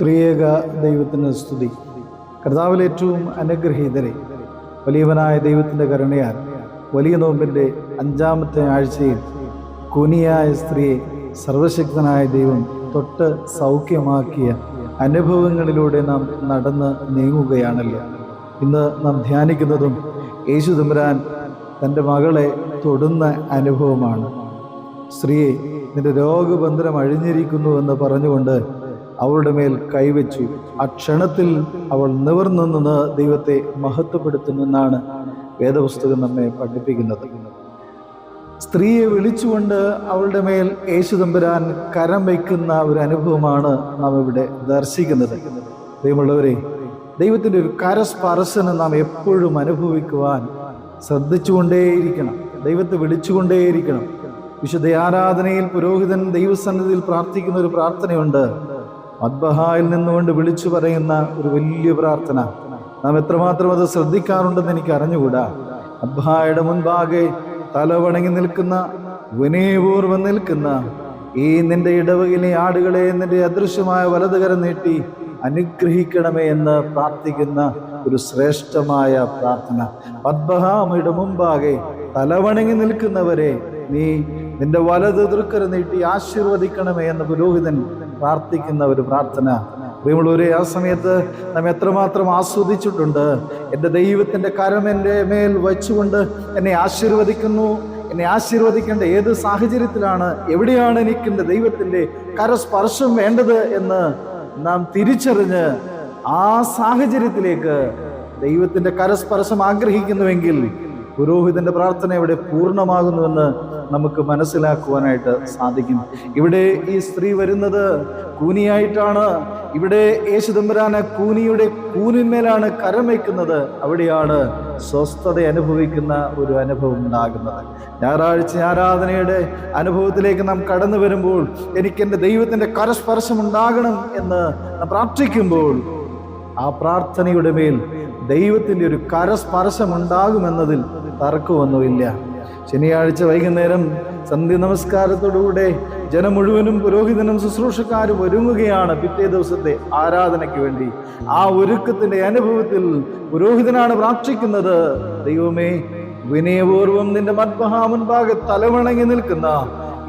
ത്രിയേക ദൈവത്തിന് സ്തുതി. കർത്താവിൽ ഏറ്റവും അനുഗ്രഹീതരെ വലിയവനായ ദൈവത്തിന്റെ കരുണയാൽ വലിയ നോമ്പിന്റെ അഞ്ചാമത്തെ ആഴ്ചയിൽ കുനിയായ സ്ത്രീയെ സർവശക്തനായ ദൈവം തൊട്ട് സൗഖ്യമാക്കിയ അനുഭവങ്ങളിലൂടെ നാം നടന്ന് നീങ്ങുകയാണല്ലോ. ഇന്ന് നാം ധ്യാനിക്കുന്നതും യേശു തമ്പുരാൻ തന്റെ മകളെ തൊടുന്ന അനുഭവമാണ്. സ്ത്രീയെ നിന്റെ രോഗബന്ധനം അഴിഞ്ഞിരിക്കുന്നു എന്ന് പറഞ്ഞുകൊണ്ട് അവളുടെ മേൽ കൈവച്ചു ആ ക്ഷണത്തിൽ അവൾ നിവർന്നു നിന്ന് ദൈവത്തെ മഹത്വപ്പെടുത്തുമെന്നാണ് വേദപുസ്തകം നമ്മെ പഠിപ്പിക്കുന്നത്. സ്ത്രീയെ വിളിച്ചുകൊണ്ട് അവളുടെ മേൽ യേശു തമ്പുരാൻ കരം വയ്ക്കുന്ന ഒരു അനുഭവമാണ് നാം ഇവിടെ ദർശിക്കുന്നത്. ദൈവമുള്ളവരെ ദൈവത്തിന്റെ ഒരു കരസ്പർശനം നാം എപ്പോഴും അനുഭവിക്കുവാൻ ശ്രദ്ധിച്ചുകൊണ്ടേയിരിക്കണം. ദൈവത്തെ വിളിച്ചുകൊണ്ടേയിരിക്കണം. വിശുദ്ധ ആരാധനയിൽ പുരോഹിതൻ ദൈവസന്നിധിയിൽ പ്രാർത്ഥിക്കുന്ന ഒരു പ്രാർത്ഥനയുണ്ട്. മദ്ബഹായിൽ നിന്നുകൊണ്ട് വിളിച്ചു പറയുന്ന ഒരു വലിയ പ്രാർത്ഥന. നാം എത്രമാത്രം അത് ശ്രദ്ധിക്കാറുണ്ടെന്ന് എനിക്ക് അറിഞ്ഞുകൂടാ. മദ്ബഹായുടെ മുൻപാകെ തലവണങ്ങി നിൽക്കുന്ന വിനയപൂർവം നിൽക്കുന്ന ഈ നിന്റെ ഇടവകിലെ ആടുകളെ നിന്റെ അദൃശ്യമായ വലതുകരം നീട്ടി അനുഗ്രഹിക്കണമേ എന്ന് പ്രാർത്ഥിക്കുന്ന ഒരു ശ്രേഷ്ഠമായ പ്രാർത്ഥന. പത്മഹാമയുടെ മുമ്പാകെ തലവണങ്ങി നിൽക്കുന്നവരെ നീ നിന്റെ വലത് ദൃക്കര നീട്ടി ആശീർവദിക്കണമേ എന്ന് പുരോഹിതൻ പ്രാർത്ഥിക്കുന്ന ഒരു പ്രാർത്ഥന. പ്രിയമുള്ളവരെ ആ സമയത്ത് നാം എത്രമാത്രം ആസ്വദിച്ചിട്ടുണ്ട്. എന്റെ ദൈവത്തിന്റെ കരം എന്റെ മേൽ വച്ചുകൊണ്ട് എന്നെ ആശീർവദിക്കുന്നു. എന്നെ ആശീർവദിക്കേണ്ട ഏത് സാഹചര്യത്തിലാണ് എവിടെയാണ് എനിക്ക് എന്റെ ദൈവത്തിന്റെ കരസ്പർശം വേണ്ടത് എന്ന് നാം തിരിച്ചറിഞ്ഞ് ആ സാഹചര്യത്തിലേക്ക് ദൈവത്തിന്റെ കരസ്പർശം ആഗ്രഹിക്കുന്നുവെങ്കിൽ പുരോഹിതന്റെ പ്രാർത്ഥന ഇവിടെ പൂർണമാകുന്നുവെന്ന് നമുക്ക് മനസ്സിലാക്കുവാനായിട്ട് സാധിക്കും. ഇവിടെ ഈ സ്ത്രീ വരുന്നത് കൂനിയായിട്ടാണ്. ഇവിടെ യേശുദമ്പരാന കൂനിയുടെ കൂനിന്മേലാണ് കരം വയ്ക്കുന്നത് അവിടെയാണ് സ്വസ്ഥത അനുഭവിക്കുന്ന ഒരു അനുഭവം ഉണ്ടാകുന്നത്. ഞായറാഴ്ച ആരാധനയുടെ അനുഭവത്തിലേക്ക് നാം കടന്നു വരുമ്പോൾ എനിക്ക് എന്റെ ദൈവത്തിന്റെ കരസ്പർശം ഉണ്ടാകണം എന്ന് പ്രാർത്ഥിക്കുമ്പോൾ ആ പ്രാർത്ഥനയുടെ മേൽ ദൈവത്തിന്റെ ഒരു കരസ്പർശം ഉണ്ടാകുമെന്നതിൽ തർക്കമൊന്നുമില്ല. ശനിയാഴ്ച വൈകുന്നേരം സന്ധ്യ നമസ്കാരത്തോടുകൂടെ ജനം മുഴുവനും പുരോഹിതനും ശുശ്രൂഷക്കാരും ഒരുങ്ങുകയാണ് പിറ്റേ ദിവസത്തെ ആരാധനയ്ക്ക് വേണ്ടി. ആ ഒരുക്കത്തിന്റെ അനുഭവത്തിൽ പുരോഹിതനാണ് പ്രാർത്ഥിക്കുന്നത്. ദൈവമേ വിനയപൂർവം നിന്റെ മത്മഹാ മുൻപാകെ തലവണങ്ങി നിൽക്കുന്ന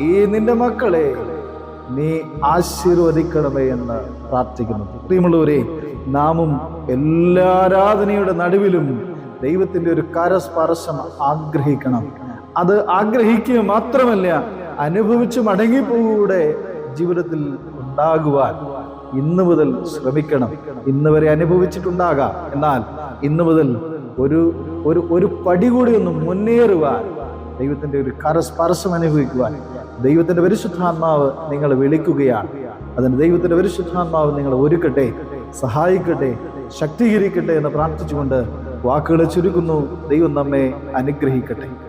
ഈ നിന്റെ മക്കളെ നീ ആശീർവദിക്കണമേ എന്ന് പ്രാർത്ഥിക്കുന്നു. പ്രിയമുള്ളവരെ നാമും എല്ലാ ആരാധനയുടെ നടുവിലും ദൈവത്തിന്റെ ഒരു കരസ്പർശം ആഗ്രഹിക്കണം. അത് ആഗ്രഹിക്കുക മാത്രമല്ല അനുഭവിച്ച് മടങ്ങിപ്പോകൂടെ ജീവിതത്തിൽ ഉണ്ടാകുവാൻ ഇന്ന് മുതൽ ശ്രമിക്കണം. ഇന്ന് വരെ അനുഭവിച്ചിട്ടുണ്ടാകാം. എന്നാൽ ഇന്ന് മുതൽ ഒരു ഒരു ഒരു പടി കൂടി ഒന്ന് മുന്നേറുവാൻ ദൈവത്തിന്റെ ഒരു കരസ്പർശം അനുഭവിക്കുവാൻ ദൈവത്തിന്റെ പരിശുദ്ധാത്മാവ് നിങ്ങൾ വിളിക്കുകയാണ്. അതിന് ദൈവത്തിന്റെ പരിശുദ്ധാത്മാവ് നിങ്ങൾ ഒരുക്കട്ടെ സഹായിക്കട്ടെ ശക്തീകരിക്കട്ടെ എന്ന് പ്രാർത്ഥിച്ചുകൊണ്ട് വാക്കുകളെ ചുരുക്കുന്നു. ദൈവം നമ്മെ അനുഗ്രഹിക്കട്ടെ.